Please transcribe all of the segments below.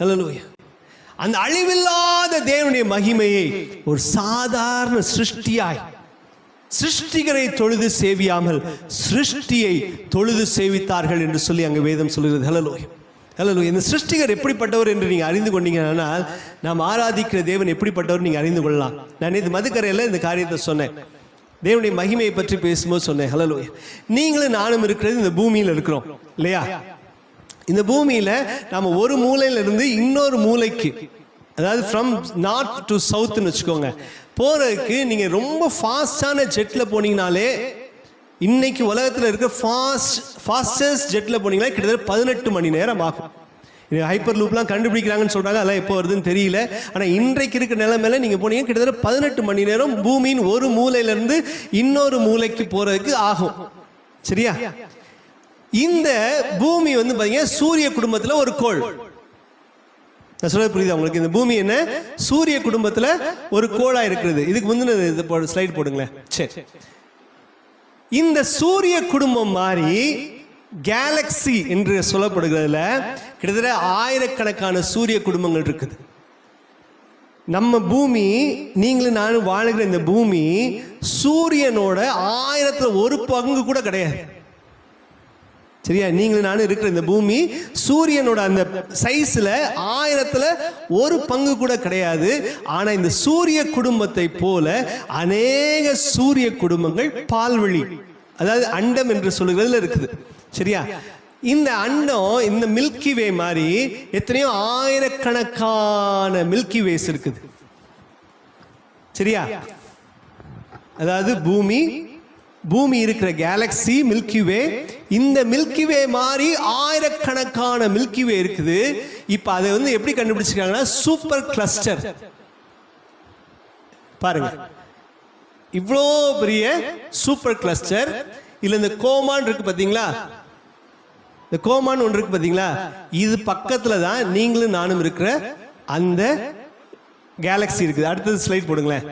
ஹalleluya அந்த அழிவில்லாத தேவனுடைய மகிமையை ஒரு சாதாரண சிருஷ்டியாய் சிருஷ்டிகரை தொழுது சேவியாமல் சிருஷ்டியை தொழுது சேவித்தார்கள் என்று சொல்லி அங்கே வேதம் சொல்கிறது. ஹலலோய் ஹலலோ இந்த சிருஷ்டிகர் எப்படிப்பட்டவர் என்று நீங்கள் அறிந்து கொண்டீங்கன்னால் நாம் ஆராதிக்கிற தேவன் எப்படிப்பட்டவர் நீங்கள் அறிந்து கொள்ளலாம். நான் இது மதுக்கரையில் இந்த காரியத்தை சொன்னேன். தேவனுடைய மகிமையை பற்றி பேசும்போது சொன்னேன். ஹலலோய் நீங்களும் நானும் இருக்கிறது இந்த பூமியில் இருக்கிறோம். இல்லையா? இந்த பூமியில் நம்ம ஒரு மூலையிலிருந்து இன்னொரு மூலைக்கு அதாவது ஃப்ரம் நார்த் டு சவுத்துன்னு வச்சுக்கோங்க. போகிறதுக்கு நீங்கள் ரொம்ப ஃபாஸ்டான ஜெட்டில் போனீங்கனாலே இன்னைக்கு உலகத்தில் இருக்க ஃபாஸ்ட் ஃபாஸ்டஸ்ட் ஜெட்டில் போனீங்கன்னா கிட்டத்தட்ட பதினெட்டு மணி நேரம் ஆகும். இது ஹைப்பர் லூப்லாம் கண்டுபிடிக்கிறாங்கன்னு சொல்கிறாங்க அதெல்லாம் எப்போ வருதுன்னு தெரியல. ஆனால் இன்றைக்கு இருக்க நிலைமையில நீங்கள் போனீங்க கிட்டத்தட்ட பதினெட்டு மணி நேரம் பூமியின் ஒரு மூலையிலேருந்து இன்னொரு மூலைக்கு போகிறதுக்கு ஆகும். சரியா? இந்த பூமி வந்து பார்த்தீங்கன்னா சூரிய குடும்பத்தில் ஒரு கோள். நான் சொல்றது புரியுது உங்களுக்கு? இந்த பூமி என்ன? சூரிய குடும்பத்தில் ஒரு கோளா இருக்கிறது. இதுக்கு முந்தின ஸ்லைட் போடுங்களேன். சரி. இந்த சூரிய குடும்பம் மாதிரி கேலக்ஸி என்று சொல்லப்படுகிறதுல கிட்டத்தட்ட ஆயிரக்கணக்கான சூரிய குடும்பங்கள் இருக்குது. நம்ம பூமி நீங்களும் நானும் வாழுகிற இந்த பூமி சூரியனோட ஆயிரத்தில் ஒரு பங்கு கூட கிடையாது. சரியா? நீங்களும் நானும் இருக்கிற இந்த பூமி சூரியனோட அந்த சைஸ்ல ஆயிரத்துல ஒரு பங்கு கூட கிடையாது. ஆனா இந்த சூரிய குடும்பத்தை போல அநேக சூரிய குடும்பங்கள் பால்வழி அதாவது அண்டம் என்று சொல்லுகிறதுல இருக்குது. சரியா? இந்த அண்டம் இந்த மில்கி வே மாதிரி எத்தனையோ ஆயிரக்கணக்கான மில்கி வேஸ் இருக்குது. சரியா? அதாவது பூமி பூமி இருக்கிற கேலக்ஸி மில்கிவே இந்த மில்கிவே மாதிரி ஆயிரக்கணக்கான மில்கிவே இருக்குது. இப்போ அதை வந்து எப்படி கண்டுபிடிச்சிருக்காங்கன்னா சூப்பர் கிளஸ்டர் பாருங்க. இவ்வளோ பெரிய சூப்பர் கிளஸ்டர் இல்ல இந்த கோமான் இருக்கு பாத்தீங்களா? இந்த கோமான் ஒன்று இருக்கு பாத்தீங்களா? இது பக்கத்துல தான் நீங்களும் நானும் இருக்கிற அந்த கேலக்ஸி இருக்குது. அடுத்தது ஸ்லைட் போடுங்களேன்.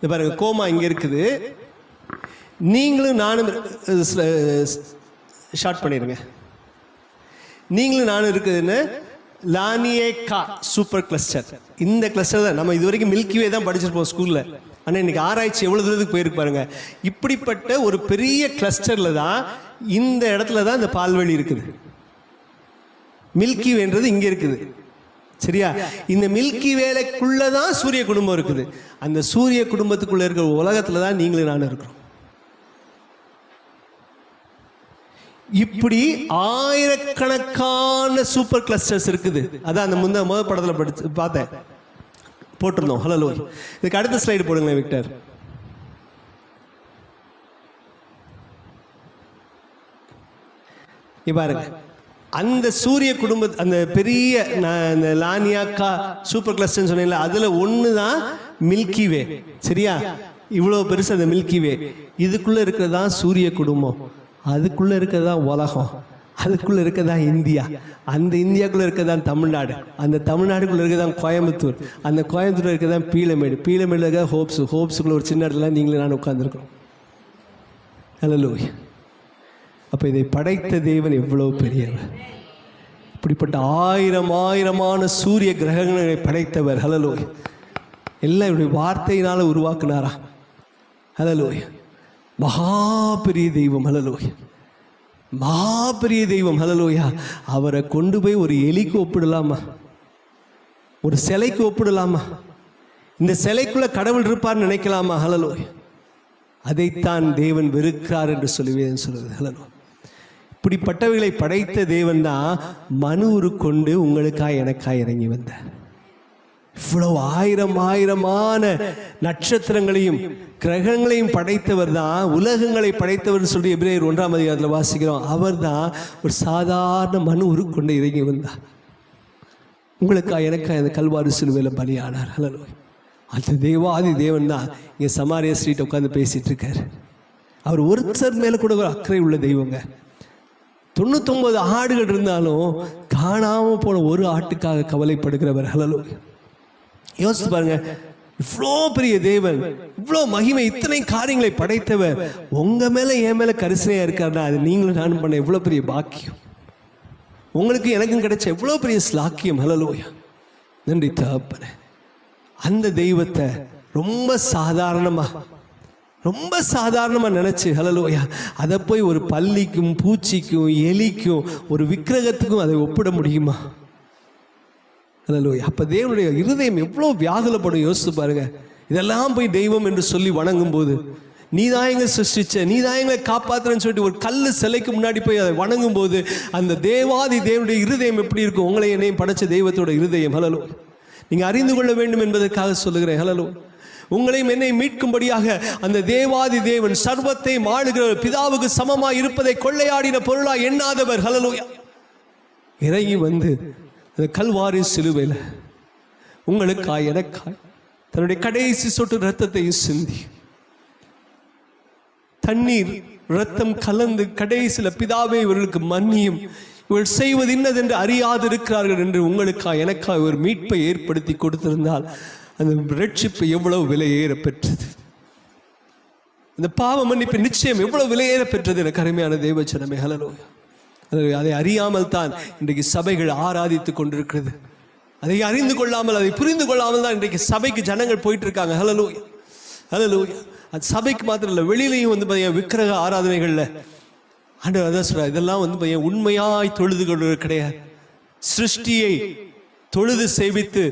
இது பாருங்க கோமா இங்க இருக்குது. நீங்களும் நானும் ஷார்ட் பண்ணிடுங்க நீங்களும் நானும் இருக்குதுன்னு லானியேகா சூப்பர் கிளஸ்டர் இந்த கிளஸ்டர் தான். நம்ம இது வரைக்கும் மில்கிவே தான் படிச்சிருப்போம் ஸ்கூல்ல ஆனால் இன்னைக்கு ஆராய்ச்சி எவ்வளவு தூரத்துக்கு போயிருக்கு பாருங்க. இப்படிப்பட்ட ஒரு பெரிய கிளஸ்டர்ல தான் இந்த இடத்துல தான் இந்த பால்வெளி இருக்குது. மில்கி வேன்றது இங்க இருக்குது. சரியா? இந்த மில்கி வேலைக்குள்ள தான் சூரிய குடும்பம் இருக்குது. அந்த சூரிய குடும்பத்துக்குள்ள இருக்கிற உலகத்துல தான் நீங்களும் நானும் இருக்கிறோம். இப்படி ஆயிரக்கணக்கான சூப்பர் கிளஸ்டர்ஸ் இருக்குது. அதான் அந்த முந்த முதல் படத்தில் படிச்சு பார்த்தேன். போட்டிருந்தோம். ஹலோ இதுக்கு அடுத்த ஸ்லைடு போடுங்களேன் விக்டர். பாருங்க. அந்த சூரிய குடும்ப அந்த பெரிய நான் லானியாக்கா சூப்பர் கிளஸ்டர்னு சொன்னீங்களா அதுல ஒன்று தான் மில்கி வே சரியா? இவ்வளோ பெருசு அந்த மில்கி வே இதுக்குள்ள தான் சூரிய குடும்பம். அதுக்குள்ள தான் உலகம். அதுக்குள்ள தான் இந்தியா. அந்த இந்தியாக்குள்ள இருக்கதான் தமிழ்நாடு. அந்த தமிழ்நாடுக்குள்ள இருக்கதான் கோயம்புத்தூர். அந்த கோயம்புத்தூர் இருக்கதான் பீளமேடு பீளமேடு இருக்க ஹோப்ஸ். ஹோப்ஸுக்குள்ள ஒரு சின்ன இடத்துல நீங்களும் நான் உட்காந்துருக்கோம் ஹலோ அப்போ இதை படைத்த தேவன் எவ்வளோ பெரியவர்? இப்படிப்பட்ட ஆயிரம் ஆயிரமான சூரிய கிரகங்களை படைத்தவர். ஹலலோய் எல்லாம் இவருடைய வார்த்தையினால் உருவாக்குனாரா? ஹலலோய் மகா பெரிய தெய்வம். ஹலலோய் மகா பெரிய தெய்வம். ஹலலோயா அவரை கொண்டு போய் ஒரு எலிக்கு ஒப்பிடலாமா? ஒரு சிலைக்கு ஒப்பிடலாமா? இந்த சிலைக்குள்ள கடவுள் இருப்பார்னு நினைக்கலாமா? ஹலலோய் அதைத்தான் தேவன் வெறுக்கிறார் என்று சொல்லுவேன் சொல்லுவது ஹலலோ இப்படிப்பட்டவைகளை படைத்த தேவன் தான் மனு உருக்கொண்டு உங்களுக்காய் எனக்காய் இறங்கி வந்தார் இவ்வளவு ஆயிரம் ஆயிரமான நட்சத்திரங்களையும் கிரகங்களையும் படைத்தவர் தான் உலகங்களை படைத்தவர் சொல்லி எபிரேயர் ஒன்றாம் அதிகாரத்தில் வாசிக்கிறோம். அவர் தான் ஒரு சாதாரண மனு உருக்கொண்டு இறங்கி வந்தார். உங்களுக்கா எனக்கா இந்த கல்வாரி சிலுவையில் பலியானார். ஹலோ அந்த தேவாதி தேவன் தான் இங்கே சமாரிய ஸ்ட்ரீட் உட்காந்து பேசிகிட்டு இருக்கார். அவர் ஒருத்தர் மேலே கூட ஒரு அக்கறை உள்ள தெய்வங்க. தொண்ணூத்தொன்பது ஆடுகள் இருந்தாலும் காணாமல் போன ஒரு ஆட்டுக்காக கவலைப்படுகிறவர். ஹலலோ யோசிச்சு பாருங்க. இவ்வளோ பெரிய தேவன் இவ்வளோ மகிமை இத்தனை காரியங்களை படைத்தவர். உங்க மேலே என் மேலே கரிசனையா இருக்காருன்னா அது நீங்களும் நானும் பண்ண இவ்வளோ பெரிய பாக்கியம். உங்களுக்கு எனக்கும் கிடைச்ச எவ்வளோ பெரிய ஸ்லாக்கியம் ஹலலோயா நன்றி தகப்பன. அந்த தெய்வத்தை ரொம்ப சாதாரணமாக ரொம்ப சாதாரணமாக நினச்சி ஹலலோயா அதை போய் ஒரு பல்லிக்கும் பூச்சிக்கும் எலிக்கும் ஒரு விக்கிரகத்துக்கும் அதை ஒப்பிட முடியுமா? ஹலலோயா அப்போ தேவனுடைய இருதயம் எவ்வளோ வியாகுலப்படும் யோசித்து பாருங்க. இதெல்லாம் போய் தெய்வம் என்று சொல்லி வணங்கும் போது நீதான் எங்க சிருஷ்டிச்ச நீதான் எங்களை காப்பாத்துறன்னு சொல்லிட்டு ஒரு கல் சிலைக்கு முன்னாடி போய் அதை வணங்கும் போது அந்த தேவாதி தேவனுடைய இருதயம் எப்படி இருக்கும்? உங்களை என்னையும் படைச்ச தெய்வத்தோட இருதயம் ஹலலோ நீங்கள் அறிந்து கொள்ள வேண்டும் என்பதற்காக சொல்லுகிறேன் ஹலலோ உங்களையும் என்னை மீட்கும்படியாக அந்த தேவாதி தேவன் சர்வத்தை மாளுகிற பிதாவுக்கு சமமாய் இருப்பதை கொள்ளையாடின பொருளா எண்ணாதவர். ஹலலோயா இறங்கி வந்து அந்த கல்வாரி சிலுவையில் உங்களுக்காய் எனக்காய் தன்னுடைய கடைசி சொட்டு ரத்தத்தையும் சிந்தி. தண்ணீர் ரத்தம் கலந்து கடைசியில் பிதாவே இவர்களுக்கு மன்னியும். இவள் செய்வது இன்னதென்று அறியாது இருக்கிறார்கள் என்று உங்களுக்கா எனக்கா ஒரு மீட்பை ஏற்படுத்தி கொடுத்திருந்தால் அந்த ரட்சிப்பு எவ்வளவு விலையேற பெற்றது? இந்த பாவ மன்னிப்பு நிச்சயம் எவ்வளவு விலையேற பெற்றது என கருமையான தேவச்சனமே. ஹலலோ அதை அறியாமல் தான் இன்றைக்கு சபைகள் ஆராதித்துக் கொண்டிருக்கிறது. அதை அறிந்து கொள்ளாமல் அதை புரிந்து கொள்ளாமல் தான் இன்றைக்கு சபைக்கு ஜனங்கள் போயிட்டு இருக்காங்க ஹலலோ ஹலலோ அது சபைக்கு மாத்திரம் இல்லை வெளியிலையும் வந்து பார்த்தீங்கன்னா விக்கிரக ஆராதனைகளில். ஆண்டவர் அதான் சொல்ற இதெல்லாம் வந்து பையன் உண்மையாய் தொழுது கொள்வது கிடையாது. சிருஷ்டியை தொழுது சேவித்து